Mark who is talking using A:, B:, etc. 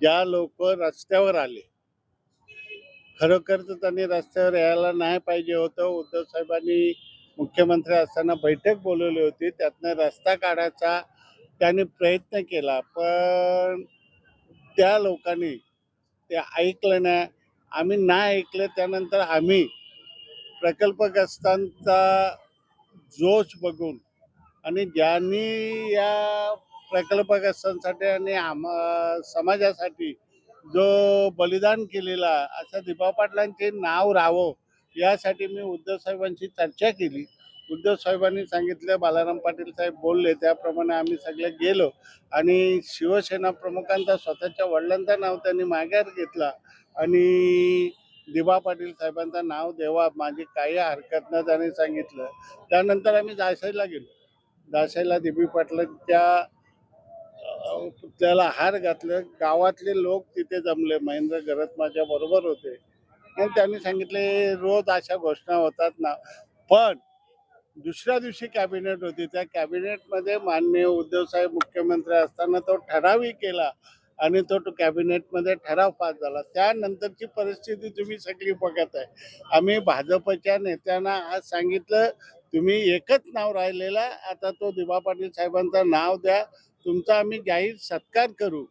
A: ज्या लोक रस्त्यावर आले खरोखर तर त्यांनी रस्त्यावर यायला नाही पाहिजे होतं. उद्धव साहेबांनी मुख्यमंत्री असताना बैठक बोलवली होती. त्यातनं रस्ता काढायचा त्यांनी प्रयत्न केला पण त्या लोकांनी ते ऐकलं नाही. आम्ही नाही ऐकलं त्यानंतर आम्ही प्रकल्पग्रस्तांचा जोश बघून आणि ज्यांनी या प्रकल्पग्रस्तांसाठी आणि आम समाजासाठी जो बलिदान केलेला असं दिपा पाटलांचे नाव राहावं यासाठी मी उद्धव साहेबांशी चर्चा केली. उद्धव साहेबांनी सांगितलं बालाराम पाटील साहेब बोलले त्याप्रमाणे आम्ही सगळे गेलो आणि शिवसेना प्रमुखांचा स्वतःच्या वडिलांचं नाव त्यांनी माघार घेतला आणि दिबा पाटील साहेबांचं नाव देवा माझी काही हरकत न त्यांनी सांगितलं. त्यानंतर आम्ही दासाईला गेलो. दासाईला दिबी पाटलांच्या त्याला हार घातलं. गावातले लोक तिथे जमले. महेंद्र गरत माझ्या बरोबर होते. आणि त्यांनी सांगितले रोज अशा घोषणा होतात ना. पण दुसऱ्या दिवशी कॅबिनेट होती. त्या कॅबिनेटमध्ये माननीय उद्धवसाहेब मुख्यमंत्री असताना तो ठरावही केला आणि तो तो कॅबिनेटमध्ये ठराव पास झाला. त्यानंतरची परिस्थिती तुम्ही सगळी बघत आहे. आम्ही भाजपच्या नेत्यांना आज सांगितलं तुम्ही एकच नाव राहिलेला आता तो दिबा पाटील साहेबांचं नाव द्या. तुमचा आम्ही जाहीर सत्कार करू.